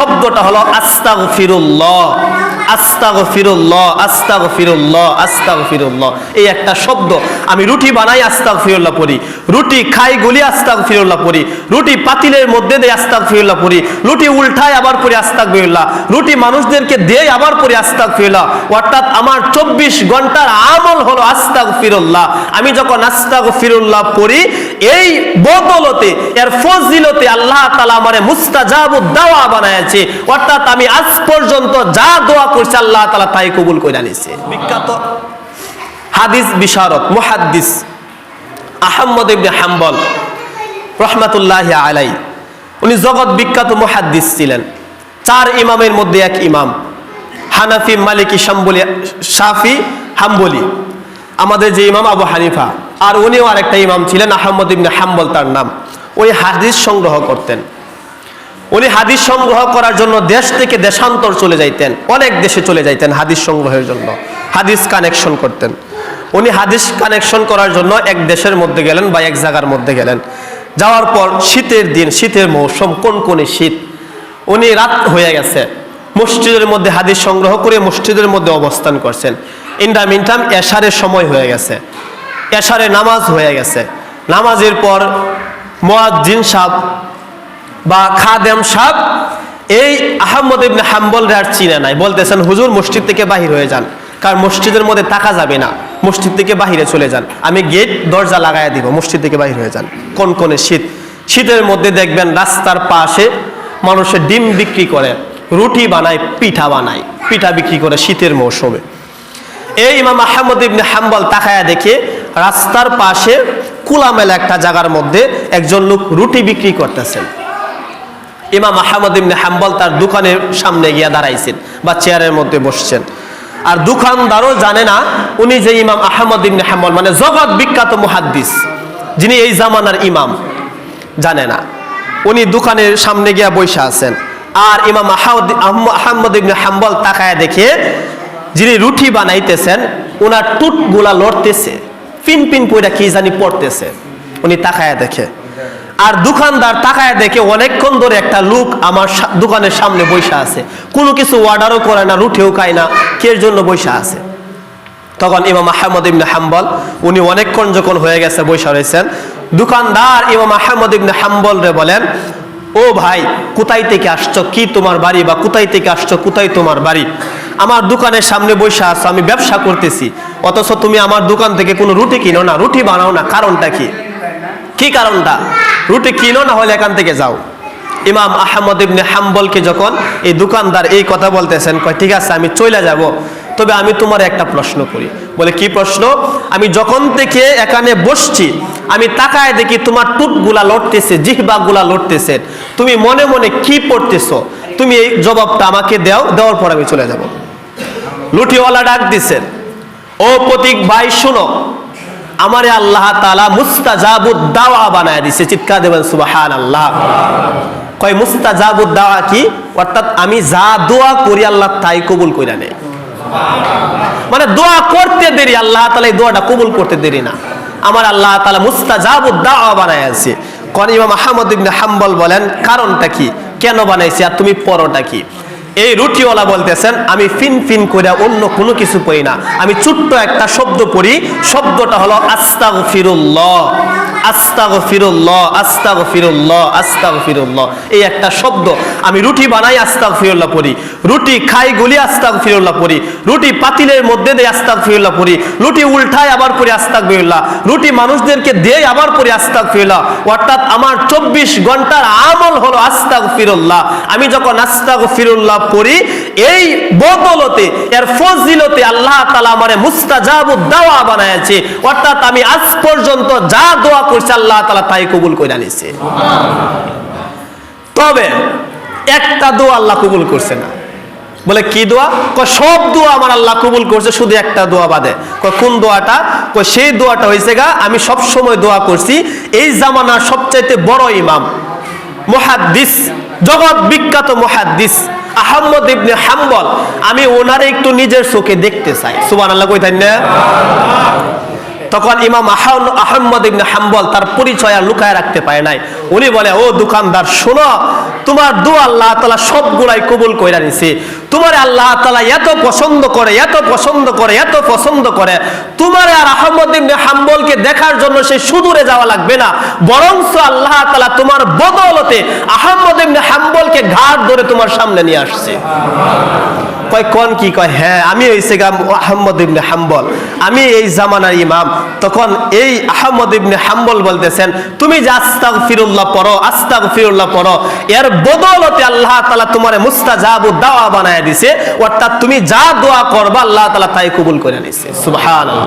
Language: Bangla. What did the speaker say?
শব্দটা হলো আস্তাগ ফিরুল্লাহ আস্তাগ ফিরুল্লাহ আস্তাগ ফিরুল্লাহ আস্তাগ ফিরুল্লাহ এই একটা শব্দ। আমি রুটি বানাই আস্তাগ ফিরুল্লাহ পড়ি। রুটি খাই, গুলি আস্তাগ ফিরুল্লাহ পড়ি। রুটি পাতিলের মধ্যে দিয়ে আস্তাগ ফিরুল্লাহ পড়ি। রুটি উল্টায়, আবার পড়ি আস্তাগ ফিরুল্লাহ রুটি মানুষদেরকে দিয়ে আবার পড়ি আস্তাগ ফিরুল্লাহ অর্থাৎ আমার চব্বিশ ঘণ্টার আমল হলো আস্তাগ ফিরুল্লাহ আমি যখন আস্তাগ ফিরুল্লাহ পড়ি, এই বদলতে, এর ফজিলতে আল্লাহ তালা আমারে মুস্তাজাবু দাওয়া বানায়াছে অর্থাৎ আমি আজ পর্যন্ত যা দোয়া করছি আল্লাহ তালা তাই কবুল করে আনিছে বিখ্যাত। হাদিস বিশারদ মুহাদ্দিস আহম্মদ ইবনে হাম্বল রহমাতুল্লাহ আলাই উনি জগৎ বিখ্যাত মুহাদ্দিস ছিলেন। চার ইমামের মধ্যে এক ইমাম হানাফি মালিকি শাম্বলি শাফি হাম্বলি। আমাদের যে ইমাম আবু হানিফা আর উনিও আরেকটা ইমাম ছিলেন আহমদ ইবনে হাম্বল তার নাম। ওই হাদিস সংগ্রহ করতেন। উনি হাদিস সংগ্রহ করার জন্য দেশ থেকে দেশান্তর চলে যাইতেন। অনেক দেশে চলে যাইতেন হাদিস সংগ্রহের জন্য। হাদিস কানেকশন করতেন। উনি হাদিস কানেকশন করার জন্য এক দেশের মধ্যে গেলেন বা এক জায়গার মধ্যে গেলেন। যাওয়ার পর শীতের দিন, শীতের মৌসুম, কোন কোন শীত? উনি রাত হয়ে গেছে। মসজিদের মধ্যে হাদিস সংগ্রহ করে মসজিদের মধ্যে অবস্থান করছেন। ইন্ডা মিনটাম এশারের সময় হয়ে গেছে। এশারে নামাজ হয়ে গেছে। নামাজের পর মোয়াজ্জিন সাহ বা খাদেম সাহ এই আহমদ ইবনে হাম্বল আর চিনে নাই। বলতেছেন, হুজুর, মসজিদ থেকে বাহির হয়ে যান। কারণ মসজিদের মধ্যে থাকা যাবে না। মসজিদ থেকে বাহিরে চলে যান। আমি গেট, দরজা লাগাইয়া দিব। মসজিদ থেকে বাহির হয়ে যান। কোন কোনে শীত। শীতের মধ্যে দেখবেন, রাস্তার পাশে মানুষের ডিম বিক্রি করে, রুটি বানায়, পিঠা বানায়। পিঠা বিক্রি করে শীতের মৌসুমে। এই ইমাম আহমদ ইবনে হাম্বল তাকায়া দেখে, রাস্তার পাশে কুলামেলা একটা জায়গার মধ্যে একজন লোক রুটি বিক্রি করতেছেন। ইমাম আহমদ ইবনে হাম্বল তার দোকানের সামনে গিয়া দাঁড়াইছেন বা চেয়ারের মধ্যে বসছেন। আর দোকানদারও জানে না, উনি যে ইমাম আহমদ ইবনে হাম্বল মানে জগৎ বিখ্যাত মুহাদ্দিস, যিনি এই জামানার ইমাম, জানে না। উনি দোকানের সামনে গিয়া বৈশা আছেন। আর ইমাম আহমদ ইবনে হাম্বল তাকায় দেখে যিনি রুটি বানাইতেছেন ওনার টুটগুলা লড়তেছে। পিন পিন পইরা কি জানি পড়তেছে। উনি তাকায় দেখে। আর দোকানদার তাকায় দেখে অনেকক্ষণ ধরে একটা লোক আমার দোকানের সামনে বৈশা আছে। কোনো কিছু অর্ডারও করে না, রুটিও খায় না কের জন্য বৈশা আছে? তখন ইমাম আহমদ ইবনে হাম্বল, উনি অনেকক্ষণ যখন হয়ে গেছে বৈশা রয়েছেন, দোকানদার ইমাম আহমদ ইবনে হাম্বল রে বলেন, ও ভাই, কোথায় থেকে আসছো? কি তোমার বাড়ি বা কোথায় থেকে আসছো? কোথায় তোমার বাড়ি? আমার দোকানের সামনে বৈশা আছো, আমি ব্যবসা করতেছি। অথচ তুমি আমার দোকান থেকে কোনো রুটি কিনো না, রুটি বানাও না, কারণটা কি? কি কারণটা? রুটি কিনো, না হলে এখান থেকে যাও। ইমাম আহমদ ইবনে হাম্বলকে যখন এই দোকানদার এই কথা বলতেছেন, কয়, ঠিক আছে, আমি চলে যাব। তবে আমি তোমার একটা প্রশ্ন করি। বলে, কি প্রশ্ন? আমি যখন থেকে এখানে বসছি, আমি তাকায় দেখি তোমার টুটগুলা লড়তেছে, জিহবাগুলা লড়তেছে। তুমি মনে মনে কি পড়তেছো? তুমি এই জবাবটা আমাকে দাও, দেওয়ার পর আমি চলে যাব। লুটিওয়ালা ডাক দিছেন, ও প্রতীক ভাই, শুনো আমারে আল্লাহ তালা মুস্তাজাবুদ দাওয়া বানায় দিছে। চিৎকার দেবেন সুবাহান আল্লাহ কয় মুস্তাজাবুদ দাওয়া কি? অর্থাৎ আমি যা দোয়া করি আল্লাহ তাই কবুল কইরা নেই মানে দোয়া করতে দেরি, আল্লাহ তালা এই দোয়াটা কবুল করতে দেরি না। আমার আল্লাহ তালা মুস্তাজাবুদ দাওয়া বানায় আছে। কোন ইমাম আহমদ হাম্বল বলেন, কারণটা কি? কেন বানাইছে আর তুমি পরোটা কি? এই রুটিওয়ালা বলতেছেন, আমি ফিন ফিন করে অন্য কোনো কিছু পড়ি না। আমি ছোট্ট একটা শব্দ পড়ি, শব্দটা হলো আস্তাগ ফিরুল্লাহ আস্তাগ ফিরুল্লাহ আস্তাগ ফিরুল্লাহ আস্তাগ ফিরুল্লাহ এই একটা শব্দ। আমি রুটি বানাই আস্তাগ ফিরুল্লাহ পড়ি। রুটি খাই আস্তাগ ফিরুল্লাহ পড়ি। রুটি পাতিলের মধ্যে দিয়ে আস্তাগ ফিরুল্লাহ পড়ি। রুটি উল্টায়, আবার পড়ি আস্তাগ ফিরুল্লাহ রুটি মানুষদেরকে দিয়ে আবার পড়ি আস্তাগ ফিরুল্লাহ অর্থাৎ আমার চব্বিশ ঘণ্টার আমল হলো আস্তাগ ফিরুল্লাহ আমি যখন আস্তাগ ফিরুল্লাহ পড়ি, এই বদলতে, এর ফজিলতে আল্লাহ তালা আমারে মুস্তাজাবু দাওয়া বানায়াছে অর্থাৎ আমি আজ পর্যন্ত যা দোয়া করছি আল্লাহ তালা তাই কবুল করে আনিছে তবে একটা দোয়া আল্লাহ কবুল করছে না। বলে, কি দোয়া? কয়, সব দোয়া আমার আল্লাহ কবুল করছে, শুধু একটা দোয়া বাদে। কয়, কোন দোয়াটা? কয়, সেই দোয়াটা হয়েছে গা, আমি সব সময় দোয়া করছি, এই জামানার সবচাইতে বড় ইমাম, মুহাদ্দিস, জগৎ বিখ্যাত মুহাদ্দিস আহম্মদ ইবনে হাম্বল। আমি ওনারে একটু নিজের চোখে দেখতে চাই। সুবান সুবহানাল্লাহ কইতেন না? তখন ইমাম আহ- আহম্মদ ইবনে হাম্বল তার পরিচয় আর লুকায় রাখতে পারে নাই। উনি বলে, ও দোকানদার, শোনো, তোমার দু আল্লাহ তালা সবগুলাই কবুল কইরা নিছে। তোমার আল্লাহ তালা এত পছন্দ করে, এত পছন্দ করে, এত পছন্দ করে। তোমার আর আহম্মদ ইবনে হাম্বলকে দেখার জন্য সে সুদূরে যাওয়া লাগবে না। বরঞ্চ আল্লাহ তালা তোমার বদৌলতে আহম্মদ ইবনে হাম্বলকে ঘাট ধরে তোমার সামনে নিয়ে আসছে। কয় কোন কি কয়? হ্যাঁ আমি হইছে গাম আহম্মদ ইবনে হাম্বল। আমি এই জামানার ইমাম। তখন এই আহম্মদ ইবনে হাম্বল বলতেছেন, তুমি যে আস্তাগ ফিরুল্লাহ পড়ো আস্তাগ ফিরুল্লাহ পড়ো, এর বদলতে আল্লাহ তালা তোমার মুস্তাজাবু দাওয়া বানায় দিছে, অর্থাৎ তুমি যা দোয়া করবা, আল্লাহ তালা তাই কবুল করে নিছে। সুবহানাল্লাহ।